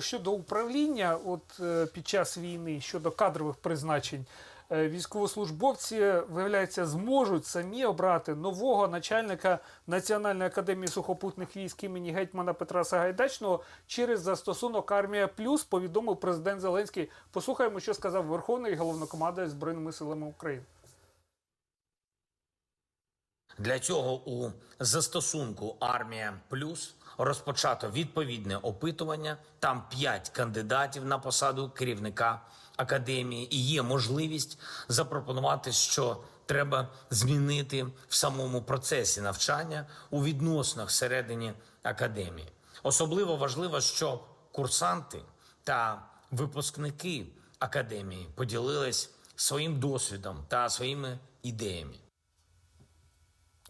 щодо, управління, от е, під час війни, щодо кадрових призначень, е, військовослужбовці, виявляється, зможуть самі обрати нового начальника Національної академії сухопутних військ імені гетьмана Петра Сагайдачного через застосунок Армія Плюс, повідомив президент Зеленський. Послухаємо, що сказав Верховний головнокомандувач Збройними силами України. Для цього у застосунку Армія Плюс розпочато відповідне опитування. Там п'ять кандидатів на посаду керівника академії, і є можливість запропонувати, що треба змінити в самому процесі навчання у відносинах всередині академії. Особливо важливо, що курсанти та випускники академії поділились своїм досвідом та своїми ідеями.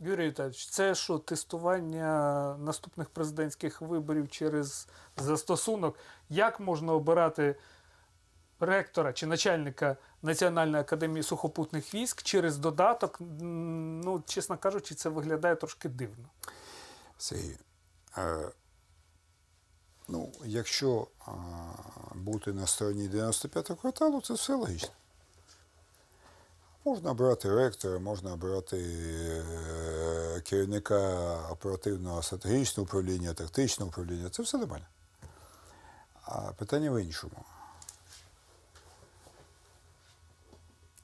Юрій Віталійович, це що тестування наступних президентських виборів через застосунок? Як можна обирати ректора чи начальника Національної академії сухопутних військ через додаток? Ну, чесно кажучи, це виглядає трошки дивно. Сергій, е, ну, якщо е, бути на стороні 95-го кварталу, це все логічно. Можна обирати ректора, можна обирати е, керівника оперативного стратегічного управління, тактичного управління. Це все нормально. А питання в іншому.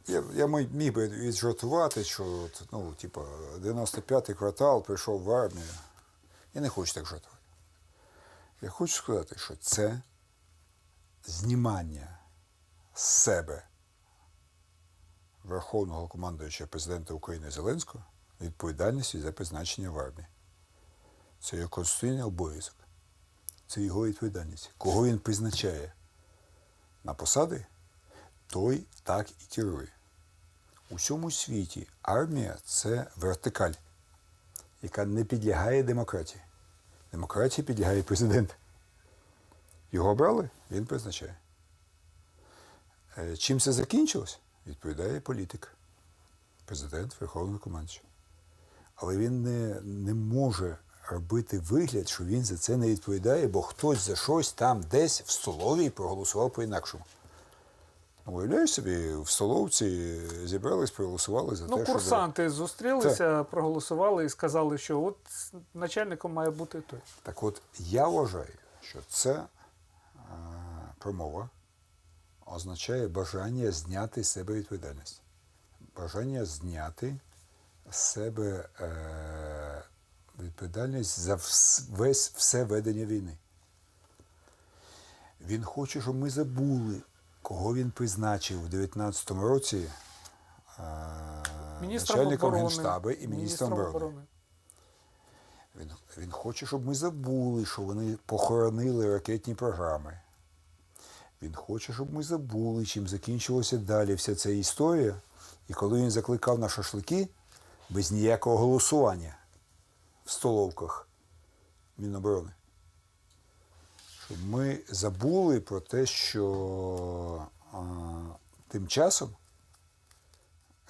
Я, я міг би віджартувати, що от, ну, типу, 95-й квартал прийшов в армію. Я не хочу так жартувати. Я хочу сказати, що це знімання з себе Верховного командуючого президента України Зеленського відповідальності за призначення в армії. Це його конституційний обов'язок. Це його відповідальність. Кого він призначає на посади, той так і керує. У всьому світі армія це вертикаль, яка не підлягає демократії. Демократії підлягає президент. Його обрали, він призначає. Е, Чим це закінчилось? Відповідає політик, президент Верховного командуюча. Але він не, не може робити вигляд, що він за це не відповідає, бо хтось за щось там десь в столовій проголосував по-інакшому. Ну, Уявляєш собі, в столовці зібрались, проголосували за Ну, те, що... курсанти зустрілися, проголосували і сказали, що от начальником має бути той. Так от я вважаю, що ця е, промова означає бажання зняти з себе відповідальність. Бажання зняти з себе е, відповідальність за весь все ведення війни. Він хоче, щоб ми забули, кого він призначив у 19-му році е, начальником оборони, Генштабу і міністром оборони. Він, він хоче, щоб ми забули, що вони похоронили ракетні програми. Він хоче, щоб ми забули, чим закінчилася далі вся ця історія. І коли він закликав на шашлики без ніякого голосування в столовках Міноборони, щоб ми забули про те, що а, тим часом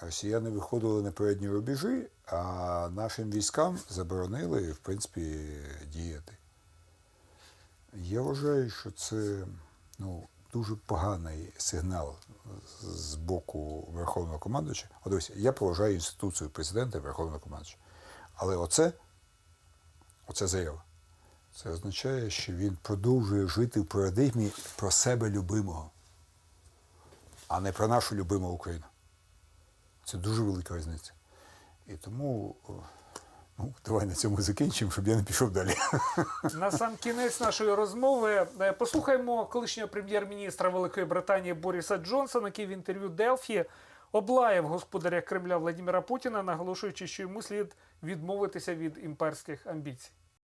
росіяни виходили на передні рубежі, а нашим військам заборонили, в принципі, діяти. Я вважаю, що це ну, дуже поганий сигнал з боку Верховного командувача. От дивись, я поважаю інституцію президента і Верховного командувача. Але оце, оце заява. Це означає, що він продовжує жити в парадигмі про себе любимого, а не про нашу любиму Україну. Це дуже велика різниця. І тому ну, давай на цьому закінчимо, щоб я не пішов далі. На сам кінець нашої розмови е, послухаємо колишнього прем'єр-міністра Великої Британії Боріса Джонсона, який в інтерв'ю Делфі облаяв господаря Кремля Владимира Путіна, наголошуючи, що йому слід відмовитися від імперських амбіцій.